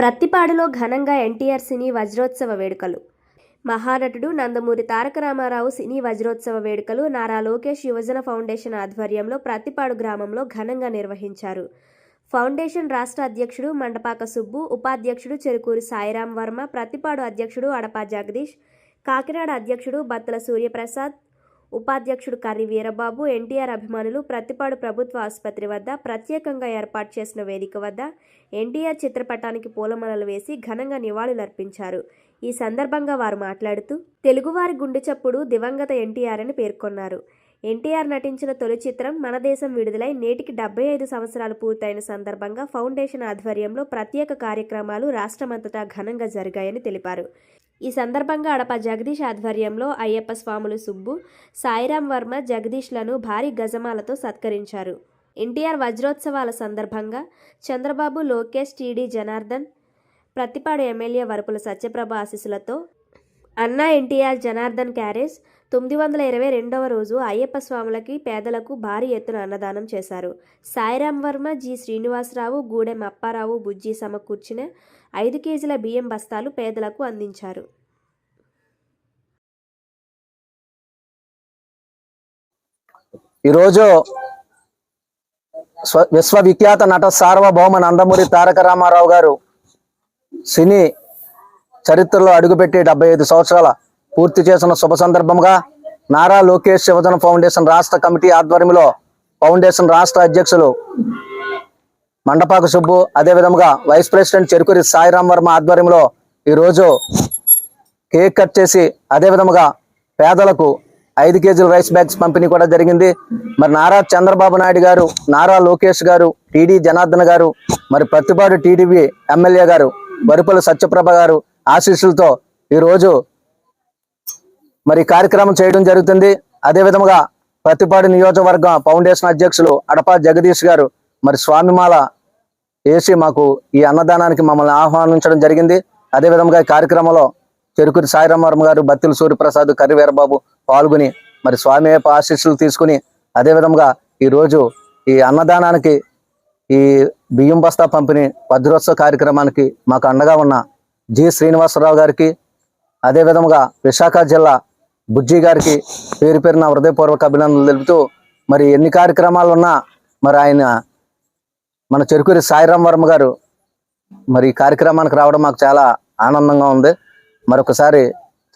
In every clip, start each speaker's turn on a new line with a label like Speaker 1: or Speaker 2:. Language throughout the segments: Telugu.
Speaker 1: ప్రత్తిపాడులో ఘనంగా ఎన్టీఆర్ సినీ వజ్రోత్సవ వేడుకలు. మహానటుడు నందమూరి తారక రామారావు సినీ వజ్రోత్సవ వేడుకలు నారా లోకేష్ యువజన ఫౌండేషన్ ఆధ్వర్యంలో ప్రత్తిపాడు గ్రామంలో ఘనంగా నిర్వహించారు. ఫౌండేషన్ రాష్ట్ర అధ్యక్షుడు మండపాక సుబ్బు ఉపాధ్యక్షుడు చెరుకూరి సాయిరాం వర్మ ప్రత్తిపాడు అధ్యక్షుడు అడపా జగదీష్ కాకినాడ అధ్యక్షుడు బత్తల సూర్యప్రసాద్ ఉపాధ్యక్షుడు కర్రి వీరబాబు ఎన్టీఆర్ అభిమానులు ప్రతిపాడు ప్రభుత్వ ఆసుపత్రి వద్ద ప్రత్యేకంగా ఏర్పాటు చేసిన వేదిక వద్ద ఎన్టీఆర్ చిత్రపటానికి పూలమలలు వేసి ఘనంగా నివాళులర్పించారు. ఈ సందర్భంగా వారు మాట్లాడుతూ తెలుగువారి గుండె చప్పుడు దివంగత ఎన్టీఆర్ అని పేర్కొన్నారు. ఎన్టీఆర్ నటించిన తొలి చిత్రం మన దేశం విడుదలై నేటికి డెబ్బై ఐదు సంవత్సరాలు పూర్తయిన సందర్భంగా ఫౌండేషన్ ఆధ్వర్యంలో ప్రత్యేక కార్యక్రమాలు రాష్ట్రమంతటా ఘనంగా జరిగాయని తెలిపారు. ఈ సందర్భంగా అడప జగదీష్ ఆధ్వర్యంలో అయ్యప్ప స్వాములు సుబ్బు సాయిరాం వర్మ జగదీష్లను భారీ గజమాలతో సత్కరించారు. ఎన్టీఆర్ వజ్రోత్సవాల సందర్భంగా Chandrababu Lokesh T D Janardhan Prathipadu MLA Varupula Satyaprabha ఆశీస్సులతో అన్నా ఎన్టీఆర్ జనార్దన్ క్యారేజ్ తొమ్మిది వందల ఇరవై రెండవ రోజు అయ్యప్ప స్వాములకి పేదలకు భారీ ఎత్తున అన్నదానం చేశారు. సాయిరాం వర్మ జి శ్రీనివాసరావు గూడెం అప్పారావు బుజ్జి సమకూర్చిన ఐదు కేజీల బియ్యం బస్తాలు పేదలకు అందించారు.
Speaker 2: ఈరోజు విశ్వవిఖ్యాత నట సార్వభౌమ నందమూరి తారక రామారావు గారు సినీ చరిత్రలో అడుగుపెట్టి డెబ్బై ఐదు సంవత్సరాల పూర్తి చేసిన శుభ సందర్భంగా నారా లోకేష్ శివజన ఫౌండేషన్ రాష్ట్ర కమిటీ ఆధ్వర్యంలో ఫౌండేషన్ రాష్ట్ర అధ్యక్షులు మండపాకు సుబ్బు అదేవిధంగా వైస్ ప్రెసిడెంట్ చెరుకురి సాయిరాం వర్మ ఆధ్వర్యంలో ఈరోజు కేక్ కట్ చేసి అదే విధముగా పేదలకు ఐదు కేజీల రైస్ బ్యాగ్స్ పంపిణీ కూడా జరిగింది. మరి నారా చంద్రబాబు నాయుడు గారు నారా లోకేష్ గారు టీడీ జనార్దన్ గారు మరి ప్రతిపాడు టీడీపీ ఎమ్మెల్యే గారు వరుపుల సత్యప్రభ గారు ఆశీస్సులతో ఈరోజు మరి కార్యక్రమం చేయడం జరుగుతుంది. అదే విధముగా ప్రతిపాడు నియోజకవర్గం ఫౌండేషన్ అధ్యక్షులు అడపా జగదీష్ గారు మరి స్వామిమాల వేసి మాకు ఈ అన్నదానానికి మమ్మల్ని ఆహ్వానించడం జరిగింది. అదే విధంగా ఈ కార్యక్రమంలో చెరుకురి సాయిరామ గారు బత్తిల సూర్యప్రసాద్ కరివీరబాబు పాల్గొని మరి స్వామి యొక్క ఆశీస్సులు తీసుకుని అదే ఈరోజు ఈ అన్నదానానికి ఈ బియ్యం బస్తా పంపిణీ వజ్రోత్సవ కార్యక్రమానికి మాకు అండగా ఉన్న జి శ్రీనివాసరావు గారికి అదే విధముగా విశాఖ జిల్లా బుజ్జి గారికి పేరు పేరున హృదయపూర్వక అభినందనలు తెలుపుతూ మరి ఎన్ని కార్యక్రమాలు ఉన్నా మరి ఆయన మన చెరుకూరి సాయిరాం వర్మ గారు మరి ఈ కార్యక్రమానికి రావడం మాకు చాలా ఆనందంగా ఉంది. మరొకసారి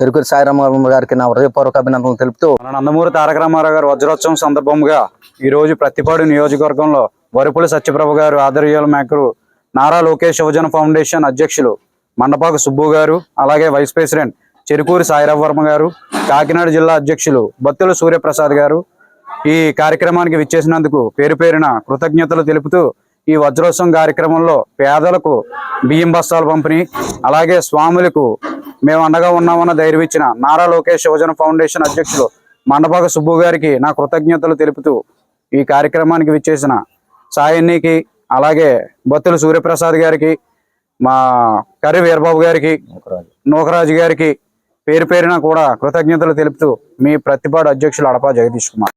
Speaker 2: చెరుకురి సాయిరాం వర్మ గారికి నా హృదయపూర్వక అభినందనలు తెలుపుతూ.
Speaker 3: మన నందమూరి తారక రామారావు గారు వజ్రోత్సవం సందర్భంగా ఈరోజు ప్రతిపాడు నియోజకవర్గంలో వరుపుల సత్యప్రభ గారు ఆధ్వర్యాల మేకరు నారా లోకేష్ శివజన ఫౌండేషన్ అధ్యక్షులు మండపాకు సుబ్బు గారు అలాగే వైస్ ప్రెసిడెంట్ చెరుకూరి సాయిరావు వర్మ గారు కాకినాడ జిల్లా అధ్యక్షులు బత్తుల సూర్యప్రసాద్ గారు ఈ కార్యక్రమానికి విచ్చేసినందుకు పేరు పేరున కృతజ్ఞతలు తెలుపుతూ ఈ వజ్రోత్సవం కార్యక్రమంలో పేదలకు బియ్యం బస్తాలు పంపిణీ అలాగే స్వాములకు మేము అండగా ఉన్నామన్న ధైర్యం ఇచ్చిన నారా లోకేష్ యువజన ఫౌండేషన్ అధ్యక్షులు మండపాక సుబ్బు గారికి నా కృతజ్ఞతలు తెలుపుతూ ఈ కార్యక్రమానికి విచ్చేసిన సాయన్నికి అలాగే బత్తుల సూర్యప్రసాద్ గారికి మా కర్రి వీరబాబు గారికి నూకరాజు. గారికి పేరు పేరున కూడా కృతజ్ఞతలు తెలుపుతూ మీ ప్రతిపాడు అధ్యక్షులు అడపా జగదీష్ కుమార్.